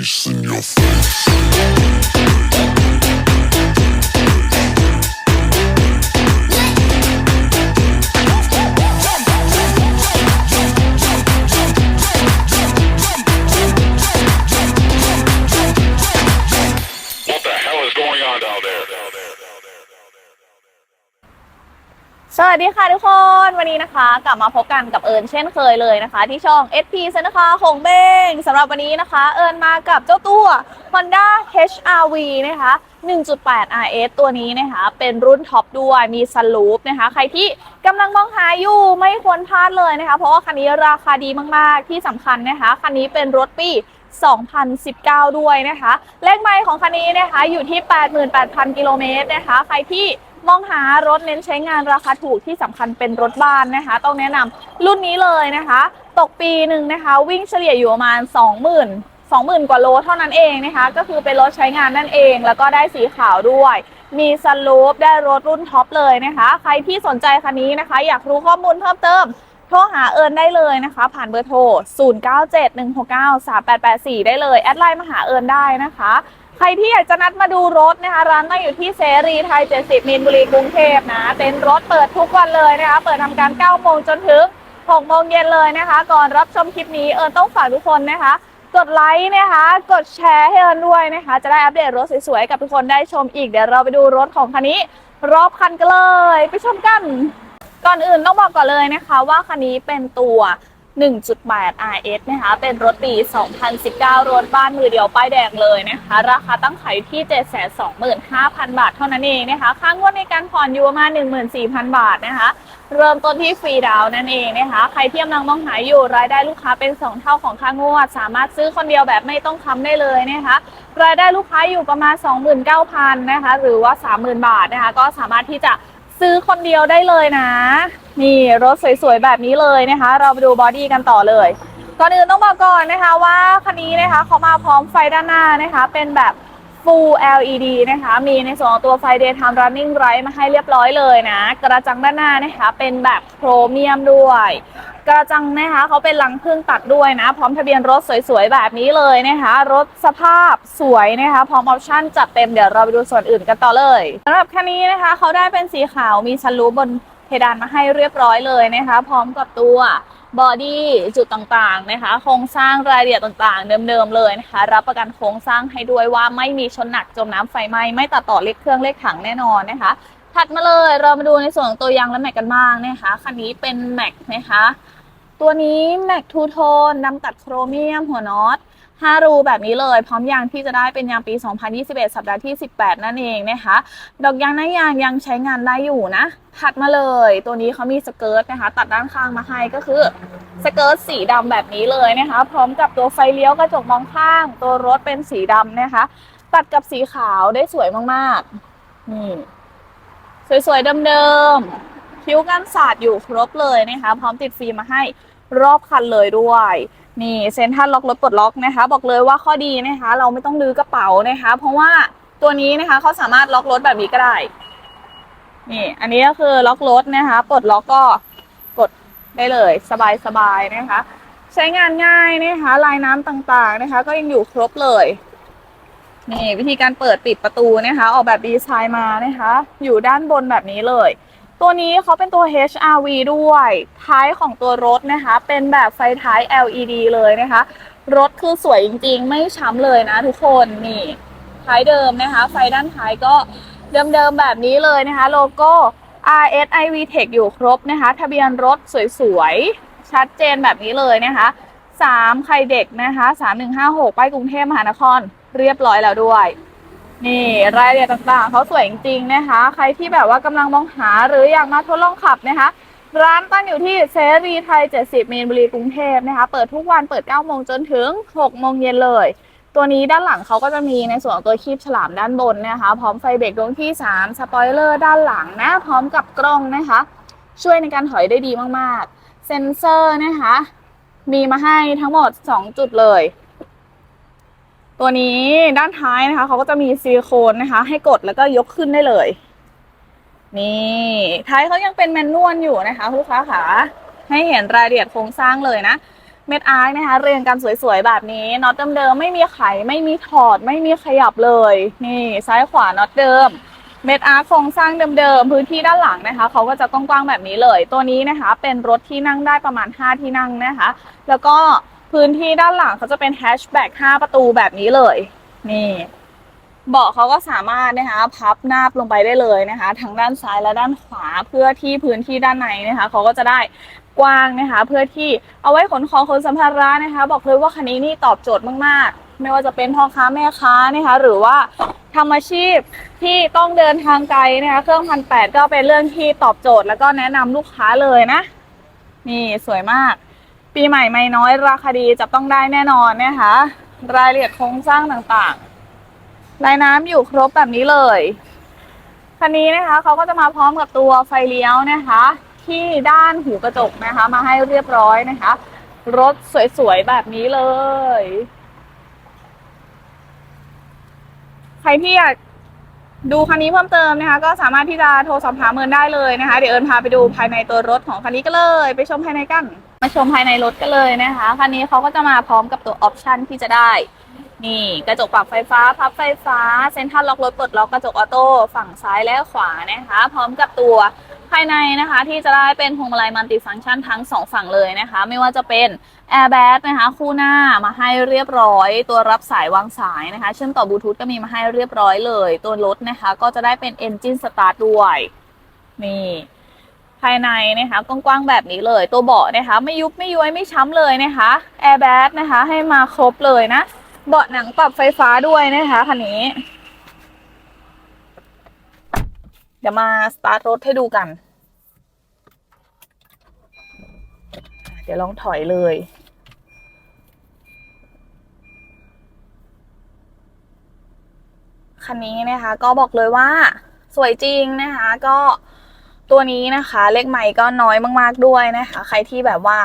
face in your face. สวัสดีค่ะทุกคนวันนี้นะคะ กลับมาพบกันกับเอิญเช่นเคยเลยนะคะ ที่ช่อง SP เซนนะคะของเบงสำหรับวันนี้นะคะ เอิญมากับเจ้าตัว Honda HRV นะคะ 1.8 RS ตัวนี้นะคะ เป็นรุ่นท็อปด้วยมีสลูปนะคะ ใครที่กำลังมองหาอยู่ไม่ควรพลาดเลยนะคะ เพราะว่าคันนี้ราคาดีมากๆ ที่สำคัญนะคะ คันนี้เป็นรถปี2019 ด้วยนะคะ เลขไมล์ของคันนี้นะคะอยู่ที่ 88,000 กิโลเมตรนะคะ ใครที่ มองหารถเน้นใช้งานราคาถูกที่สำคัญเป็นรถบ้านนะคะ ต้องแนะนำรุ่นนี้เลยนะคะ ตกปีหนึ่งนะคะ วิ่งเฉลี่ยอยู่ประมาณ 20,000 20,000 กว่าโลเท่านั้นเองนะคะ ก็คือเป็นรถใช้งานนั่นเอง แล้วก็ได้สีขาวด้วย มีซันลูปได้รถรุ่นท็อปเลยนะคะ ใครที่สนใจคันนี้นะคะ อยากรู้ข้อมูลเพิ่มเติมโทรหาเอิญได้เลยนะคะ ผ่านเบอร์โทร 0971693884 ได้เลย แอดไลน์มาหาเอิญได้นะคะ ใครที่อยากจะนัดมาดูรถนะคะร้านตั้งอยู่ที่เสรีไทย 70 มีนบุรีกรุงเทพนะ เป็นรถเปิดทุกวันเลยนะคะ เปิดทำการ 9 โมงจนถึง 6 โมงเย็นเลยนะคะ ก่อนรับชมคลิปนี้เอิญต้องฝากทุกคนนะคะ กดไลค์นะคะ กดแชร์ให้เอิญด้วยนะคะ จะได้อัปเดตรถสวยๆ กับทุกคนได้ชมอีก เดี๋ยวเราไปดูรถของคันนี้ รอบคันกันเลย ไปชมกัน ก่อนอื่นต้องบอกก่อนเลยนะคะ ว่าคันนี้เป็นตัว 1.8 RS นะคะ เป็นรถปี 2019 รถบ้านมือเดียวป้ายแดงเลยนะคะ ราคาตั้งขายที่ 725,000 บาทเท่านั้นเองนะคะ ค่างวดในการผ่อนอยู่ประมาณ14,000 บาทนะคะ เริ่มต้นที่ฟรีดาวน์นั่นเองนะคะ ใครที่กำลังมองหาอยู่รายได้ลูกค้าเป็น 2 เท่าของค่างวด สามารถซื้อคนเดียวแบบไม่ต้องค้ำได้เลยนะคะ รายได้ลูกค้าอยู่ประมาณ 29,000นะคะ หรือว่า 30,000 บาทนะคะ ก็สามารถที่จะซื้อคนเดียวได้เลยนะ นี่รถสวยๆแบบนี้เลยนะคะ เราไปดูบอดี้กันต่อเลย ก่อนอื่นต้องบอกก่อนนะคะว่าคันนี้นะคะเขามาพร้อมไฟด้านหน้านะคะ เป็นแบบ Full LED นะคะ มีในส่วนของตัวไฟ Daytime Running Light มาให้เรียบร้อยเลยนะ กระจังด้านหน้านะคะ เป็นแบบโครเมียมด้วย กระจังนะคะเขาเป็นลังพึ่งตัดด้วยนะ พร้อมทะเบียนรถสวยๆ แบบนี้เลยนะคะ รถสภาพสวยนะคะ พร้อมออปชั่นจัดเต็ม เดี๋ยวเราไปดูส่วนอื่นกันต่อเลยสำหรับคันนี้นะคะเขาได้เป็นสีขาว มีชั้นรูบน เพดานมาให้เรียบร้อยเลยนะคะ พร้อมกับตัวบอดี้จุดต่างๆนะคะโครงสร้างรายละเอียดต่างๆ เดิมๆเลยนะคะ รับประกันโครงสร้างให้ด้วยว่าไม่มีชนหนักจมน้ำไฟไหม้ไม่ตัดต่อเลขเครื่องเลขถังแน่นอนนะคะ ถัดมาเลยเรามาดูในส่วนของตัวยางและแม็กกันบ้างนะคะคันนี้เป็นแม็กนะคะ ตัวนี้แม็กทูโทนนำตัดโครเมียมหัวน็อต 5 รูแบบนี้เลย พร้อมยางที่จะได้เป็นยางปี 2021 สัปดาห์ที่ 18 นั่นเองนะคะ ดอกยางหน้ายางยังใช้งานได้อยู่นะ ถัดมาเลย ตัวนี้เขามีสเกิร์ตนะคะ ตัดด้านข้างมาให้ก็คือสเกิร์ตสีดำแบบนี้เลยนะคะ พร้อมกับตัวไฟเลี้ยวกระจกมองข้าง ตัวรถเป็นสีดำนะคะ ตัดกับสีขาวได้สวยมากๆนี่สวยๆเดิมๆคิ้วกันสาดอยู่ครบเลยนะคะ พร้อมติดฟิล์มมาให้รอบคันเลยด้วย นี่เซ็นทรัลล็อกรถปลดล็อกนะคะ บอกเลยว่าข้อดีนะคะ เราไม่ต้องลื้อกระเป๋านะคะ เพราะว่าตัวนี้นะคะเขาสามารถล็อกรถแบบนี้ก็ได้ นี่ อันนี้ก็คือล็อกรถนะคะ ปลดล็อกก็กดได้เลย สบายๆนะคะ ใช้งานง่ายนะคะ ลายน้ำต่างๆนะคะ ก็ยังอยู่ครบเลยนี่วิธีการเปิดปิดประตูนะคะ ออกแบบดีไซน์มานะคะ อยู่ด้านบนแบบนี้เลย ตัวนี้เขาเป็นตัว HRV ด้วย ท้ายของตัวรถนะคะ เป็นแบบไฟท้าย LED เลยนะคะ รถคือสวยจริงๆ ไม่ช้ำเลยนะทุกคนนี่ท้ายเดิมนะคะ ไฟด้านท้ายก็เดิมๆแบบนี้เลยนะคะ โลโก้ RSIV Tech อยู่ครบนะคะ ทะเบียนรถสวยๆ ชัดเจนแบบนี้เลยนะคะ3ใครเด็กนะคะ 3156ป้ายกรุงเทพมหานคร เรียบร้อยแล้วด้วย นี่รายละเอียดต่างๆ เขาสวยจริงๆนะคะ ใครที่แบบว่ากำลังมองหาหรืออยากมาทดลองขับนะคะ ร้านตั้งอยู่ที่เซรีไทย 70มีนบุรีกรุงเทพนะคะ เปิดทุกวันเปิด 9 โมงจนถึง 6 โมงเย็นเลย ตัวนี้ด้านหลังเขาก็จะมีในส่วนของตัวคีบฉลามด้านบนนะคะ พร้อมไฟเบรกดวงที่ 3 สปอยเลอร์ด้านหลังนะ พร้อมกับกล้องนะคะ ช่วยในการถอยได้ดีมากๆ เซ็นเซอร์นะคะ มีมาให้ทั้งหมด 2 จุดเลย ตัวนี้ด้านท้ายนะคะเขาก็จะมีซิลิโคนนะคะ ให้กดแล้วก็ยกขึ้นได้เลย นี่ท้ายเขายังเป็นแมนนวลอยู่นะคะลูกค้าขาให้เห็นรายละเอียดโครงสร้างเลยนะเม็ดอาร์นะคะ เรียงกันสวยๆแบบนี้น็อตเดิมๆไม่มีไขไม่มีถอดไม่มีขยับเลย นี่ซ้ายขวาน็อตเดิมเม็ดอาร์โครงสร้างเดิมๆพื้นที่ด้านหลังนะคะเขาก็จะกว้างๆแบบนี้เลย ตัวนี้นะคะ เป็นรถที่นั่งได้ประมาณ 5 ที่นั่งนะคะ แล้วก็ พื้นที่ด้านหลังเขาจะเป็นแฮชแบ็ก5ประตูแบบนี้เลย นี่ เบาะเขาก็สามารถนะคะพับนาบลงไปได้เลยนะคะ ทั้งด้านซ้ายและด้านขวาเพื่อที่พื้นที่ด้านในนะคะเขาก็จะได้กว้างนะคะ เพื่อที่เอาไว้ขนของขนสัมภาระนะคะ บอกเลยว่าคันนี้นี่ตอบโจทย์มากๆ ไม่ว่าจะเป็นพ่อค้าแม่ค้านะคะ หรือว่าทำอาชีพที่ต้องเดินทางไกลนะคะเครื่องพันแปดก็เป็นเรื่องที่ตอบโจทย์แล้วก็แนะนำลูกค้าเลยนะ นี่สวยมาก ปีใหม่ไม่น้อยราคาดีจับต้องได้แน่นอนนะคะ รายละเอียดโครงสร้างต่างๆ ลายน้ำอยู่ครบแบบนี้เลยคันนี้นะคะเขาก็จะมาพร้อมกับตัวไฟเลี้ยวนะคะ ที่ด้านหูกระจกนะคะ มาให้เรียบร้อยนะคะ รถสวยๆแบบนี้เลย ใครที่อยาก ดูคันนี้เพิ่มเติมนะคะ ก็สามารถที่จะโทรสอบถามเมินได้เลยนะคะ เดี๋ยวเอิญพาไปดูภายในตัวรถของคันนี้ก็เลย ไปชมภายในกัน มาชมภายในรถกันเลยนะคะคันนี้เขาก็จะมาพร้อมกับตัวออปชันที่จะได้ นี่กระจกปรับไฟฟ้าพับไฟฟ้าเซ็นทรัลล็อกรถปลดล็อกกระจกออโต้ฝั่งซ้ายและขวานะคะ พร้อมกับตัว ภายในนะคะที่จะได้เป็นพวงมาลัยมัลติฟังก์ชันทั้งสองฝั่งเลยนะคะ ไม่ว่าจะเป็นแอร์แบ็กนะคะคู่หน้ามาให้เรียบร้อย ตัวรับสายวางสายนะคะ เชื่อมต่อบลูทูธก็มีมาให้เรียบร้อยเลย ตัวรถนะคะ ก็จะได้เป็นเอนจินสตาร์ทด้วยนี่ภายในนะคะกว้างๆแบบนี้เลย ตัวเบาะนะคะ ไม่ยุบไม่ย้วยไม่ช้ำเลยนะคะแอร์แบ็นะคะให้มาครบเลยนะ เบาะหนังปรับไฟฟ้าด้วยนะคะคันนี้ เดี๋ยวมาสตาร์ทรถให้ดูกัน เดี๋ยวลองถอยเลย คันนี้นะคะก็บอกเลยว่าสวยจริงนะคะก็ตัวนี้นะคะ เลขใหม่ก็น้อยมาก ๆ ด้วยนะคะ ใครที่แบบว่า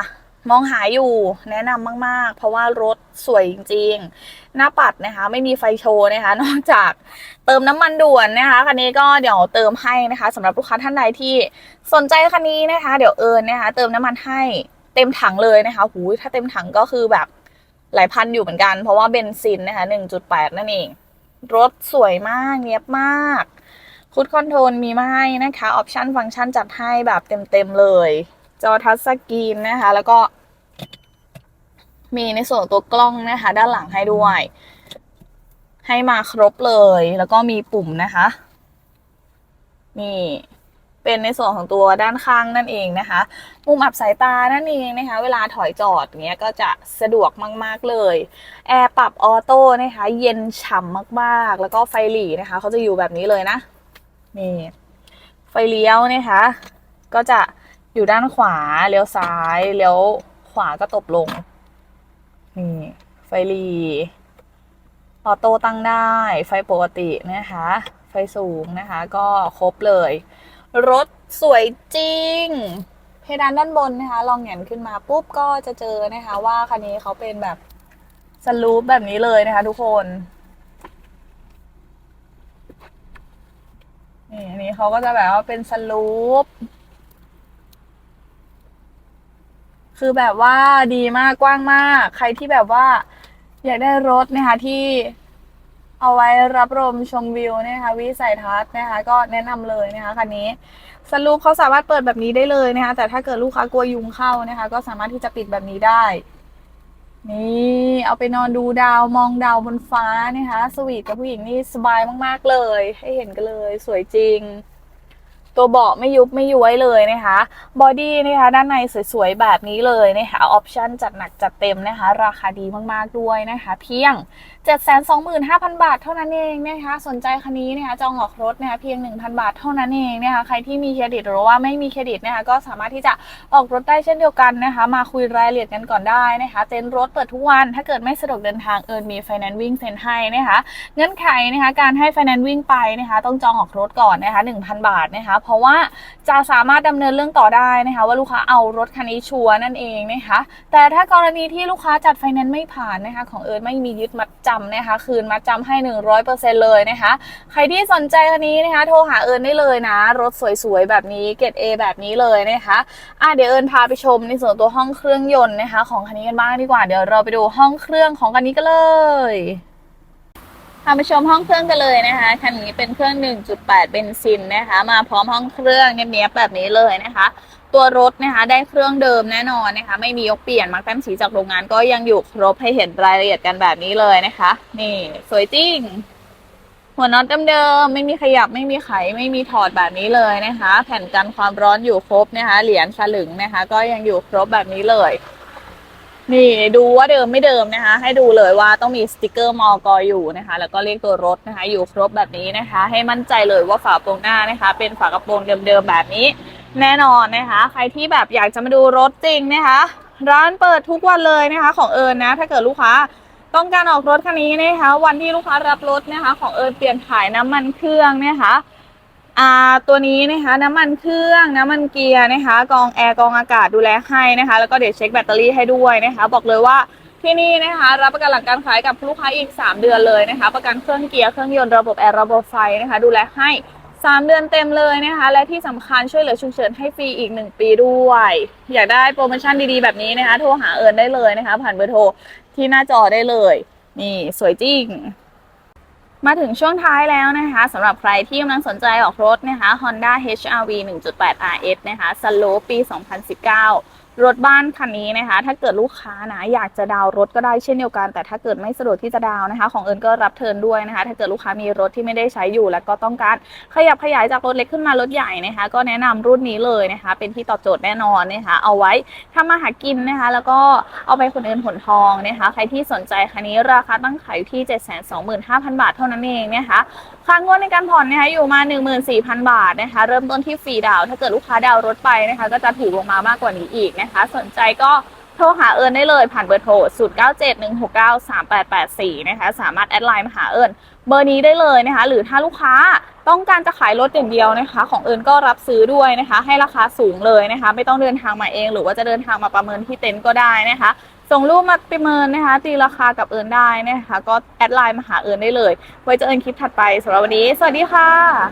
มองหาอยู่แนะนำมาก ๆ เพราะว่ารถสวยจริง ๆ หน้าปัดนะคะ ไม่มีไฟโชว์นะคะ นอกจากเติมน้ำมันด่วนนะคะคันนี้ก็เดี๋ยวเติมให้นะคะสำหรับลูกค้าท่านใดที่สนใจคันนี้นะคะ เดี๋ยวเอิญนะคะ เติมน้ำมันให้เต็มถังเลยนะคะหูถ้าเต็มถังก็คือแบบหลายพันอยู่เหมือนกัน เพราะว่าเบนซินนะคะ1.8 นั่นเอง รถสวยมากเนียบมากคูดคอนโทรลมีมาให้นะคะ ออปชันฟังก์ชันจัดให้แบบเต็มๆเลย จอทัชสกรีนนะคะ แล้วก็ มีในส่วนตัวกล้องนะคะ ด้านหลังให้ด้วย ให้มาครบเลย แล้วก็มีปุ่มนะคะนี่เป็นในส่วนของตัวด้านข้างนั่นเองนะคะ มุมอับสายตานั่นเองนะคะ เวลาถอยจอดเนี้ยก็จะสะดวกมาก ๆ เลย แอร์ปรับออโต้นะคะ เย็นฉ่ำมากๆ แล้วก็ไฟหลีนะคะเขาจะอยู่แบบนี้เลยนะ นี่ ไฟเลี้ยวนะคะ ก็จะอยู่ด้านขวา เลี้ยวซ้าย เลี้ยวขวาก็ตบลง นี่ ไฟหลีออโต้ตั้งได้ ไฟปกตินะคะ ไฟสูงนะคะ ก็ครบเลย รถสวยจริง เพดานด้านบนนะคะ ลองแหงนขึ้นมาปุ๊บก็จะเจอนะคะ ว่าคันนี้เขาเป็นแบบสลูปแบบนี้เลยนะคะ ทุกคนนี่อันนี้เขาก็จะแบบว่าเป็นสลูป คือแบบว่าดีมากกว้างมาก ใครที่แบบว่า อยากได้รถนะคะที่เอาไว้รับลมชมวิวนะคะวิสัยทัศน์นะคะ ก็แนะนำเลยนะคะคันนี้สลูปเขาสามารถเปิดแบบนี้ได้เลยนะคะ แต่ถ้าเกิดลูกค้ากลัวยุงเข้านะคะ ก็สามารถที่จะปิดแบบนี้ได้ นี่เอาไปนอนดูดาวมองดาวบนฟ้านะคะ สวีทกับผู้หญิงนี่สบายมากๆเลย ให้เห็นกันเลย สวยจริง ตัวเบาะไม่ยุบไม่ย้วยเลยนะคะบอดี้นะคะด้านในสวยๆ แบบนี้เลยนะคะออปชั่นจัดหนักจัดเต็มนะคะ ราคาดีมากๆด้วยนะคะ เพียง 725,000 บาทเท่านั้นเองนะคะ สนใจคันนี้นะคะจองออกรถนะคะเพียง 1,000 บาทเท่านั้นเองนะคะใครที่มีเครดิตหรือว่าไม่มีเครดิตนะคะก็สามารถที่จะออกรถได้เช่นเดียวกันนะคะ มาคุยรายละเอียดกันก่อนได้นะคะเต็นรถเปิดทุกวันถ้าเกิดไม่สะดวกเดินทางเอิญมีไฟแนนซ์วิ่งเซ็นให้นะคะเงื่อนไขนะคะการให้ไฟแนนซ์วิ่งไปนะคะต้องจองออกรถก่อนนะคะ1,000 บาทนะคะเพราะว่าจะสามารถดำเนินเรื่องต่อได้นะคะ ว่าลูกค้าเอารถคันนี้ชัวร์นั่นเองนะคะ แต่ถ้ากรณีที่ลูกค้าจัดไฟแนนซ์ไม่ผ่านนะคะ ของเอิร์ธไม่มียึดมัดจำนะคะ คืนมัดจำให้ 100%เลยนะคะ ใครที่สนใจคันนี้นะคะ โทรหาเอิญได้เลยนะ รถสวยๆแบบนี้เกรด A แบบนี้เลยนะคะอะเดี๋ยวเอิญพาไปชมในส่วนตัวห้องเครื่องยนต์นะคะ ของคันนี้กันบ้างดีกว่าเดี๋ยวเราไปดูห้องเครื่องของคันนี้กันเลย พาไปชมห้องเครื่องกันเลยนะคะ คันนี้เป็นเครื่อง 1.8 เบนซินนะคะ มาพร้อมห้องเครื่องเนี้ยแบบนี้เลยนะคะ ตัวรถนะคะได้เครื่องเดิมแน่นอนนะคะ ไม่มียกเปลี่ยนมาร์กแต้มสีจากโรงงานก็ยังอยู่ครบให้เห็นรายละเอียดกันแบบนี้เลยนะคะ นี่สวยจริง หัวน็อตเดิมๆไม่มีขยับไม่มีไขไม่มีถอดแบบนี้เลยนะคะ แผ่นกันความร้อนอยู่ครบนะคะ เหรียญสลึงนะคะ ก็ยังอยู่ครบแบบนี้เลย นี่ดูว่าเดิมไม่เดิมนะคะ ให้ดูเลยว่าต้องมีสติกเกอร์มอกออยู่นะคะ แล้วก็เลขตัวรถนะคะ อยู่ครบแบบนี้นะคะ ให้มั่นใจเลยว่าฝาโปรงหน้านะคะ เป็นฝากระโปรงเดิมๆแบบนี้ แน่นอนนะคะ ใครที่แบบอยากจะมาดูรถจริงนะคะ ร้านเปิดทุกวันเลยนะคะของเอิญนะ ถ้าเกิดลูกค้าต้องการออกรถคันนี้นะคะ วันที่ลูกค้ารับรถนะคะ ของเอิญเปลี่ยนถ่ายน้ำมันเครื่องนะคะ อ่าตัวนี้นะคะน้ำมันเครื่องน้ำมันเกียร์นะคะกองแอร์กองอากาศดูแลให้นะคะ แล้วก็เดี๋ยวเช็คแบตเตอรี่ให้ด้วยนะคะ บอกเลยว่าที่นี่นะคะ รับประกันหลังการขายกับลูกค้าอีก 3 เดือนเลยนะคะ ประกันเครื่องเกียร์เครื่องยนต์ระบบแอร์ระบบไฟนะคะ ดูแลให้ 3 เดือนเต็มเลยนะคะ และที่สำคัญช่วยเหลือฉุกเฉินให้ฟรีอีก 1 ปีด้วย อยากได้โปรโมชั่นดีๆแบบนี้นะคะ โทรหาเอิญได้เลยนะคะ ผ่านเบอร์โทรที่หน้าจอได้เลย นี่สวยจริง มาถึงช่วงท้ายแล้วนะคะสำหรับใครที่กำลังสนใจออกรถนะคะ Honda HRV 1.8 RS นะคะสโลปี 2019 รถบ้านคันนี้นะคะ ถ้าเกิดลูกค้านะอยากจะดาวรถก็ได้เช่นเดียวกัน แต่ถ้าเกิดไม่สะดวกที่จะดาวนะคะ ของเอิญก็รับเทิร์นด้วยนะคะ ถ้าเกิดลูกค้ามีรถที่ไม่ได้ใช้อยู่แล้วก็ต้องการขยับขยายจากรถเล็กขึ้นมารถใหญ่นะคะ ก็แนะนำรุ่นนี้เลยนะคะ เป็นที่ตอบโจทย์แน่นอนนะคะ เอาไว้ทำมาหากินนะคะ แล้วก็เอาไปคนอื่นผลทองนะคะ ใครที่สนใจคันนี้ราคาตั้งขายอยู่ที่ 725,000 บาทเท่านั้นเองนะคะ ค่างวดในการผ่อนนะคะอยู่มา 14,000 บาทนะคะ เริ่มต้นที่ฟรีดาวถ้าเกิดลูกค้าดาวรถไปนะคะ ก็จะถูกลงมามากกว่านี้อีกนะคะ สนใจก็โทรหาเอิญได้เลยผ่านเบอร์โทร 0971693884 นะคะ สามารถแอดไลน์มาหาเอิญเบอร์นี้ได้เลยนะคะ หรือถ้าลูกค้าต้องการจะขายรถอย่างเดียวนะคะ ของเอิญก็รับซื้อด้วยนะคะ ให้ราคาสูงเลยนะคะ ไม่ต้องเดินทางมาเอง หรือว่าจะเดินทางมาประเมินที่เต็นท์ก็ได้นะคะ ส่งรูปมาประเมินนะคะ ตีราคากับเอิญได้นะคะ ก็แอดไลน์มาหาเอิญได้เลย ไว้เจอเอิญคลิปถัดไปสำหรับวันนี้ สวัสดีค่ะ